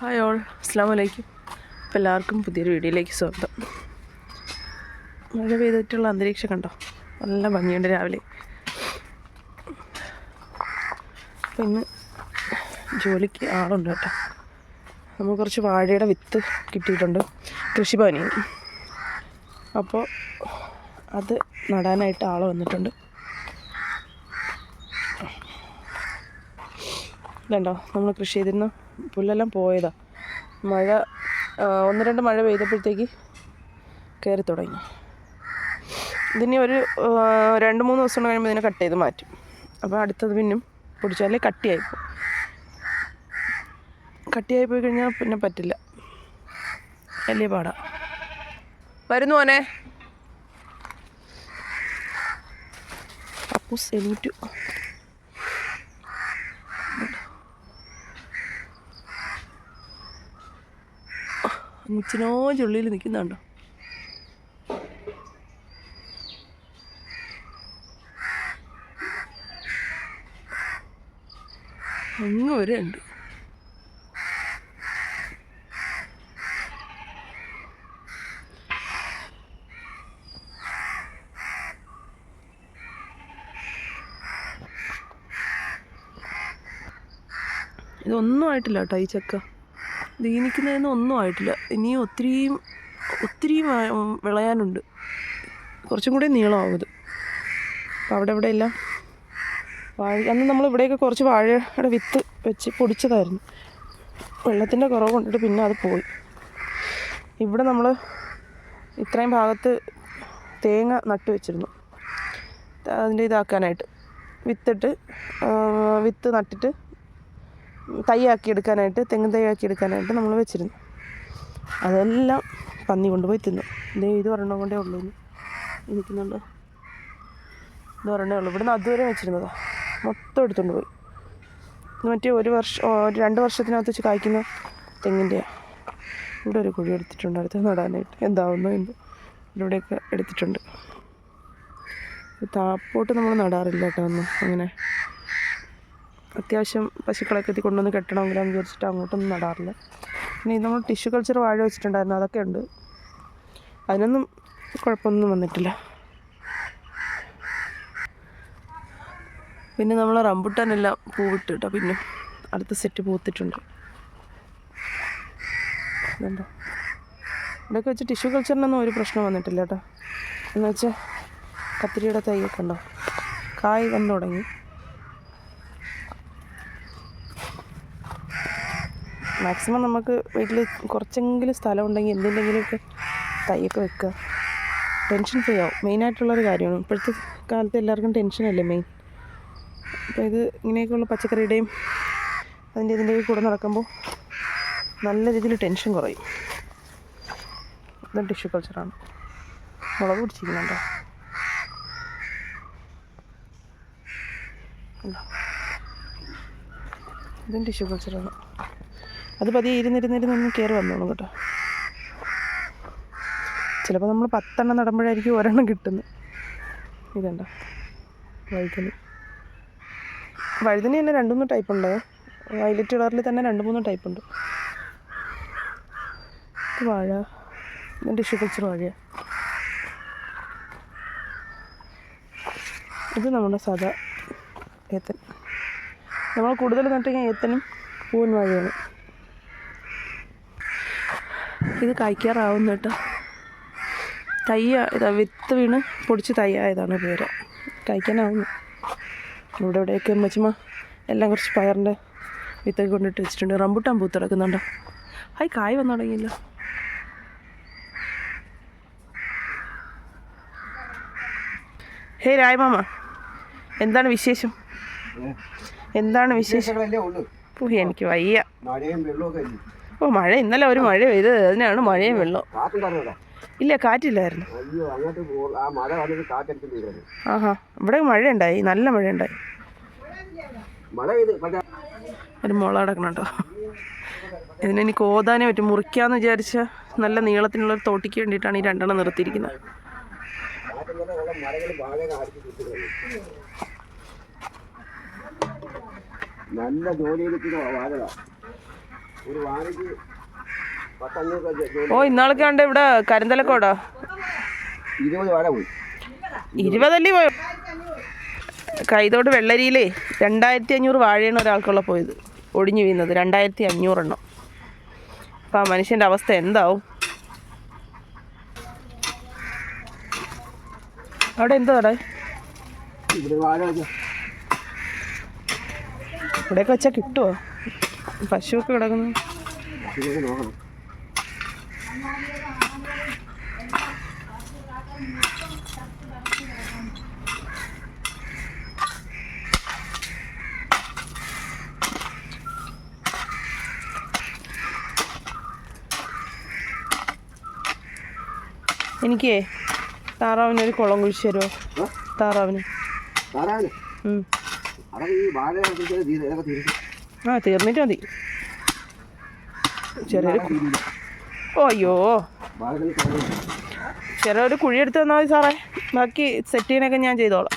Hi all അസ്സാം വലൈക്കും അപ്പോൾ എല്ലാവർക്കും പുതിയൊരു വീഡിയോയിലേക്ക് സ്വാഗതം. മഴ പെയ്തിട്ടുള്ള അന്തരീക്ഷം കണ്ടോ? നല്ല ഭംഗിയുണ്ട് രാവിലെ. അപ്പോൾ ഇന്ന് ജോലിക്ക് ആളുണ്ട് കേട്ടോ. നമുക്ക് കുറച്ച് വാഴയുടെ വിത്ത് കിട്ടിയിട്ടുണ്ട്. കൃഷിഭവനിൽ അപ്പോൾ അത് നടാനായിട്ട് ആൾ വന്നിട്ടുണ്ട്. ഇതുണ്ടോ? നമ്മൾ കൃഷി ചെയ്തിരുന്ന പുല്ലെല്ലാം പോയതാ. മഴ ഒന്ന് രണ്ട് മഴ പെയ്തപ്പോഴത്തേക്ക് കയറി തുടങ്ങി. ഇതിനി ഒരു രണ്ട് മൂന്ന് ദിവസം കഴിയുമ്പോൾ ഇതിനെ കട്ട് ചെയ്ത് മാറ്റും. അപ്പോൾ അടുത്തത് പിന്നും പൊടിച്ചാലേ കട്ടിയായിപ്പോൾ കട്ടിയായി പോയി കഴിഞ്ഞാൽ പിന്നെ പറ്റില്ല. വലിയ പാടാ. വരുന്നു മോനെ. അപ്പൂസ് എണീറ്റു. മുച്ചിനോ ചുള്ളിയിൽ നിൽക്കുന്നുണ്ടോ അങ്ങ് വരെ ഉണ്ട്. ഇതൊന്നും ആയിട്ടില്ല കേട്ടോ ഈ ചക്ക. ദീനിക്കുന്നതിന് ഒന്നും ആയിട്ടില്ല. ഇനിയും ഒത്തിരിയും ഒത്തിരിയും വിളയാനുണ്ട്. കുറച്ചും കൂടി നീളമാവും ഇത് അപ്പോൾ അവിടെ ഇവിടെ എല്ലാം വാഴ അന്ന് നമ്മൾ ഇവിടെയൊക്കെ കുറച്ച് വാഴയുടെ വിത്ത് വെച്ച് പൊടിച്ചതായിരുന്നു. വെള്ളത്തിന്റെ കുറവ് കൊണ്ടിട്ട് പിന്നെ അത് പോയി. ഇവിടെ നമ്മൾ ഇത്രയും ഭാഗത്ത് തേങ്ങ നട്ട് വെച്ചിരുന്നു. അതിന്റെ ഇതാക്കാനായിട്ട് വിത്തിട്ട് വിത്ത് നട്ടിട്ട് തൈയാക്കി എടുക്കാനായിട്ട് തെങ്ങ് തൈയാക്കി എടുക്കാനായിട്ട് നമ്മൾ വെച്ചിരുന്നു. അതെല്ലാം പന്നി കൊണ്ടുപോയി തിന്നു. ദേ ഇത് ഒരെണ്ണം കൊണ്ടേ ഉള്ളൂ ഇനി. ഇത് ഒരെണ്ണേ ഉള്ളൂ. ഇവിടുന്ന് അതുവരെ വെച്ചിരുന്നതാ. മൊത്തം എടുത്തുകൊണ്ട് പോയി. ഇത് മറ്റേ ഒരു വർഷം ഒരു രണ്ട് വർഷത്തിനകത്ത് വെച്ച് കായ്ക്കുന്ന തെങ്ങിന്റെയാണ് ഇവിടെ ഒരു കുഴി എടുത്തിട്ടുണ്ട്. അടുത്ത് നടാനായിട്ട്. എന്താവുന്നു എന്ത് ഇവിടെയൊക്കെ എടുത്തിട്ടുണ്ട്. താപ്പോട്ട് നമ്മൾ നടാറില്ല കേട്ടോ ഒന്നും അങ്ങനെ അത്യാവശ്യം പശുക്കളൊക്കെ എത്തി കൊണ്ടുവന്ന് കെട്ടണമെങ്കിലാന്ന് വിചാരിച്ചിട്ട് അങ്ങോട്ടൊന്നും നടാറില്ല. പിന്നെ ഇത് നമ്മൾ ടിഷ്യൂ കൾച്ചർ വാഴ വെച്ചിട്ടുണ്ടായിരുന്നു. അതൊക്കെ ഉണ്ട്. അതിനൊന്നും കുഴപ്പമൊന്നും വന്നിട്ടില്ല. പിന്നെ നമ്മൾ റംബുട്ടാനെല്ലാം പൂവിട്ട് കേട്ടോ. പിന്നെ അടുത്ത സെറ്റ് പൂത്തിട്ടുണ്ട്. ഇതുണ്ടോ? ഇവിടെയൊക്കെ വെച്ച് ടിഷ്യൂ കൾച്ചറിനൊന്നും ഒരു പ്രശ്നം വന്നിട്ടില്ല കേട്ടോ. എന്ന് വെച്ചാൽ കത്തിരിയുടെ തൈയൊക്കെ ഉണ്ടോ? കായ് വന്നു തുടങ്ങി. മാക്സിമം നമുക്ക് വീട്ടിൽ കുറച്ചെങ്കിലും സ്ഥലം ഉണ്ടെങ്കിൽ എന്തിന്റെങ്കിലുമൊക്കെ തൈയൊക്കെ വെക്കുക. ടെൻഷൻ ഫ്രീ ആവും. മെയിനായിട്ടുള്ളൊരു കാര്യമാണ്. ഇപ്പോഴത്തെ കാലത്ത് എല്ലാവർക്കും ടെൻഷനല്ലേ മെയിൻ അപ്പോൾ ഇത് ഇങ്ങനെയൊക്കെയുള്ള പച്ചക്കറിയുടെയും അതിന്റെ ഇതിന്റെയൊക്കെ കൂടെ നടക്കുമ്പോൾ നല്ല രീതിയിൽ ടെൻഷൻ കുറയും. ഇതും ടിഷ്യൂ കൾച്ചറാണ് മുളക് പിടിച്ചിരിക്കുന്നുണ്ടോ? ഇതും. ടിഷ്യൂ കൾച്ചറാണ് അത് പതിയെ ഇരുന്നിരുന്നിരുന്നൊന്നും കയറി വന്നോളൂ കേട്ടോ. ചിലപ്പോൾ നമ്മൾ പത്തെണ്ണം നടുമ്പോഴായിരിക്കും ഒരെണ്ണം കിട്ടുന്നത് ഇതുണ്ടോ? വഴുതനി. വഴുതിന് തന്നെ രണ്ട് മൂന്ന് ടൈപ്പ് ഉണ്ട് വയലറ്റ് കളറിൽ തന്നെ രണ്ട് മൂന്ന് ടൈപ്പ് ഉണ്ട് വാഴ. ഇത് ടിഷ്യൂ കൾച്ചർ വാഴയാണ് ഇത് നമ്മുടെ സാധാ ഏത്തൻ. നമ്മൾ കൂടുതൽ നട്ടിങ്ങനെ ഏത്തനും പൂവൻ വാഴയാണ്. ഇത് കായ്ക്കാറാവുന്നു കേട്ടോ. തയ്യ ഇതാ വിത്ത് വീണ് പൊടിച്ച് തയ്യായതാണ് പേര്. കായ്ക്കാനാവുന്നു ഇവിടെ ഇവിടെയൊക്കെ അമ്മച്ചമ്മ എല്ലാം കുറച്ച് പയറിന്റെ വിത്തൊക്കെ കൊണ്ടിട്ട് വെച്ചിട്ടുണ്ട്. റംബുട്ടാൻ പൂത്ത് കിടക്കുന്നുണ്ടോ. ഹായ് കായ് വന്നു തുടങ്ങിയല്ലോ. ഹേ രായമാമ എന്താണ് വിശേഷം? എന്താണ് വിശേഷം? എനിക്ക് വയ്യ. ഓ മഴ ഇന്നലെ ഒരു മഴ പെയ്ത് അതിനാണ് മഴയും വെള്ളം. ഇല്ല കാറ്റില്ലായിരുന്നു. ആഹാ ഇവിടെ മഴ ഉണ്ടായി നല്ല മഴ ഉണ്ടായി മഴ ഒരു മുള കിടക്കണം കേട്ടോ. ഇതിനെനി കോതാനേ പറ്റും മുറിക്കാന്ന് വിചാരിച്ച നല്ല നീളത്തിനുള്ള ഒരു തോട്ടിക്ക് വേണ്ടിയിട്ടാണ് ഈ രണ്ടെണ്ണം നിർത്തിയിരിക്കുന്നത്. നല്ല ജോലി എടുക്കുന്ന ഓ ഇന്നാളൊക്കെ ഉണ്ട് ഇവിടെ കരിന്തലക്കോടോ? ഇരുപത് വാഴ പോയി. ഇരുപതല്ലേ പോയോ? കൈതോട് വെള്ളരിയിലേ രണ്ടായിരത്തി അഞ്ഞൂറ് വാഴയാണ് ഒരാൾക്കുള്ള പോയത്. ഒടിഞ്ഞു വീഴുന്നത് രണ്ടായിരത്തി അഞ്ഞൂറെണ്ണം അപ്പം ആ മനുഷ്യന്റെ അവസ്ഥ എന്താവും? അവിടെ എന്താ അവിടെ? ഇവിടെ വാഴ വെച്ചാൽ ഇവിടെയൊക്കെ വെച്ചാൽ കിട്ടുമോ പശുവൊക്കെ കിടക്കുന്നു. ഇതിലേക്ക് നോക്കണം എനിക്കേ താറാവിന് ഒരു കുളം കുഴിച്ചു തരുമോ താറാവിന്. താറാവിന്. അവിടെ ഈ വാഴ ആ തീർന്നിട്ട് മതി. ചെറിയൊരു അയ്യോ. ചെറിയൊരു കുഴി എടുത്ത് തന്നാൽ മതി സാറേ. ബാക്കി സെറ്റ് ചെയ്യാനൊക്കെ ഞാൻ ചെയ്തോളാം.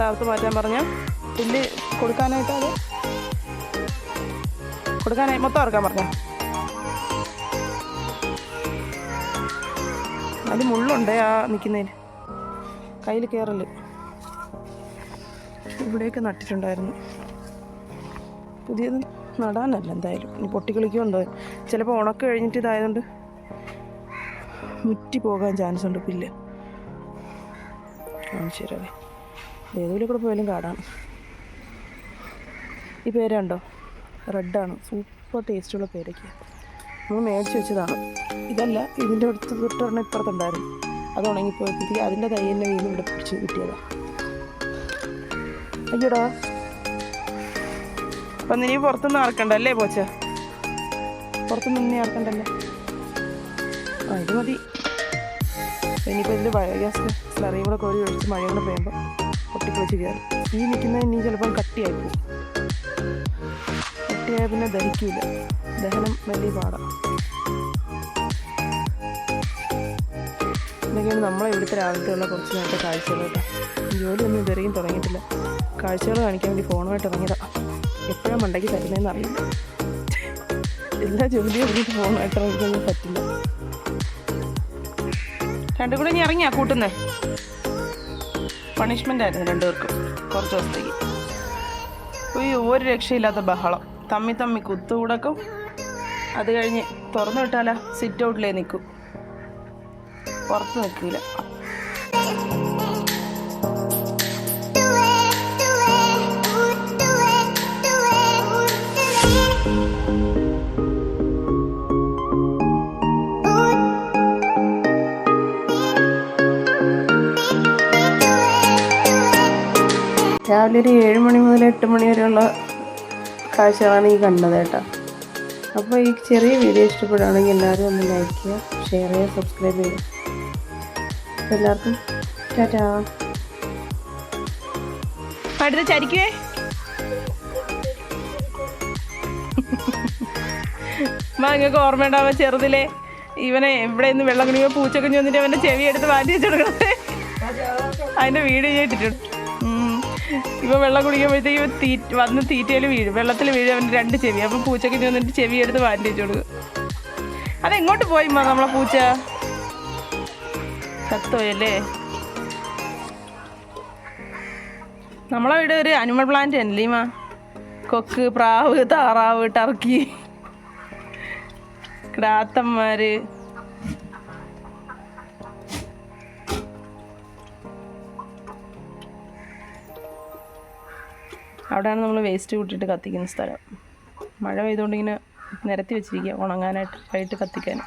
താവത്ത് മാറ്റാൻ പറഞ്ഞ പുല്ല് കൊടുക്കാനായിട്ട് അത് കൊടുക്കാനായി മൊത്തം ഇറക്കാൻ പറഞ്ഞു. അതിൽ മുള്ളുണ്ട് ആ നിൽക്കുന്നതിന് കയ്യിൽ കയറൽ ഇവിടെയൊക്കെ നട്ടിട്ടുണ്ടായിരുന്നു. പുതിയത് നടാനല്ല എന്തായാലും. ഇനി പൊട്ടിക്കളിക്കുണ്ടോ ചിലപ്പോൾ ഉണക്ക് കഴിഞ്ഞിട്ട് ഇതായതുകൊണ്ട് മുറ്റി പോകാൻ ചാൻസ് ഉണ്ട് പില്ല് ശരി ഏതെങ്കിലും കൂടെ പോയാലും കാടാണ്. ഈ പേരുണ്ടോ റെഡാണ് സൂപ്പർ ടേസ്റ്റുള്ള പേരൊക്കെ. നമ്മൾ മേടിച്ച് വെച്ചതാണ്. ഇതല്ല ഇതിന്റെ അടുത്ത് തൊട്ടൊരെണ്ണം ഇപ്പുറത്തുണ്ടായിരുന്നു അത് ഉണങ്ങിപ്പോയപ്പോഴത്തേക്ക് അതിന്റെ തൈ തന്നെ വീണ്ടും ഇവിടെ പിടിച്ച് കിട്ടിയതാണ് അയ്യോടാ. അപ്പം നീ പുറത്തുനിന്ന് ആർക്കണ്ടല്ലേ പോച്ച? പുറത്തുനിന്ന് നീ ആർക്കണ്ടല്ലേ ആ ഇത് മതി. ഇനിയിപ്പോൾ ഇതിൽ ബയോഗ്യാസ് സ്ലറിയും കൂടെ കോരി ഒഴിച്ച് മഴയും കൂടെ പൊട്ടിപ്പൊളിച്ച് കയറും ഈ നിൽക്കുന്ന ഇനി ചിലപ്പം കട്ടിയായി പോകും കട്ടിയായ പിന്നെ ദഹിക്കൂല. ദഹനം വലിയ പാടാണ് ഇതൊക്കെയാണ് നമ്മളെ ഇവിടുത്തെ രാവിലത്തെയുള്ള കുറച്ച് നേരത്തെ കാഴ്ചകൾ കേട്ടോ. ജോലിയൊന്നും ഇതുവരെയും തുടങ്ങിയിട്ടില്ല. കാഴ്ചകൾ കാണിക്കാൻ വേണ്ടി ഫോണുമായിട്ട് ഇറങ്ങിയതാണ് എപ്പോഴാണ് മണ്ടയ്ക്ക് തരുന്നതെന്ന് അറിയില്ല. എല്ലാ ജോലിയും ഇറങ്ങിയിട്ട് ഫോണുമായിട്ട് ഇറങ്ങിക്കൊന്നും പറ്റില്ല. രണ്ടും കൂടെ ഇനി ഇറങ്ങിയാ കൂട്ടുന്നേ? പണിഷ്മെന്റ് ആയിരുന്നു രണ്ടുപേർക്കും. കുറച്ച് ദിവസത്തേക്ക്. അയ്യോ ഒരു രക്ഷയില്ലാത്ത ബഹളം. തമ്മി തമ്മി കുത്തുകൂടക്കും. അത് കഴിഞ്ഞ് തുറന്നു വിട്ടാലാ സിറ്റ് ഔട്ടിലേ നിൽക്കും പുറത്ത് നിൽക്കില്ല Ooh. രാവിലെ ഒരു ഏഴ് മണി മുതൽ എട്ട് മണി വരെയുള്ള കാഴ്ചകളാണ് ഈ കണ്ടത് കേട്ടോ. അപ്പോൾ ഈ ചെറിയ വീഡിയോ ഇഷ്ടപ്പെടുകയാണെങ്കിൽ എല്ലാവരും ഒന്ന് ലൈക്ക് ചെയ്യുക ഷെയർ ചെയ്യുക സബ്സ്ക്രൈബ് ചെയ്യുക. അപ്പോൾ എല്ലാവർക്കും ടാറ്റാ. അടുത്ത ചരിക്കുവേ മാ നിങ്ങൾക്ക് ഓർമ്മയുണ്ടാവുക ചെറുതിലെ? ഇവനെ ഇവിടെ നിന്ന് വെള്ളം കുടിക്കുമ്പോൾ പൂച്ചക്കുഞ്ഞ് വന്നിട്ട് അവന്റെ ചെവി എടുത്ത് മാറ്റി വെച്ചെടുക്കണത് അതിന്റെ വീഡിയോ ചെയ്തിട്ടുണ്ട്. ഇവ വെള്ളം കുടിക്കുമ്പോഴത്തേക്ക് ഇവ തീ വന്ന് തീറ്റയിൽ വീഴും. വെള്ളത്തിൽ വീഴും അവന്റെ രണ്ട് ചെവി. അപ്പം പൂച്ചക്കുഞ്ഞ് വന്നിട്ട് ചെവി എടുത്ത് ബാൻഡേജ് കൊടുക്കും. അതെങ്ങോട്ട് പോയി മാ നമ്മളെ പൂച്ച? ചത്തുപോയല്ലേ നമ്മളെ വീട് ഒരു അനിമൽ പ്ലാന്റ് അല്ലേ മാ കൊക്ക് പ്രാവ് താറാവ് ടർക്കി ക്രാത്തന്മാര് അവിടെയാണ് നമ്മൾ വേസ്റ്റ് കൂട്ടിയിട്ട് കത്തിക്കുന്ന സ്ഥലം. മഴ പെയ്തുകൊണ്ട് ഇങ്ങനെ നിരത്തി വെച്ചിരിക്കുക ഉണങ്ങാനായിട്ട് വൈകിട്ട് കത്തിക്കാൻ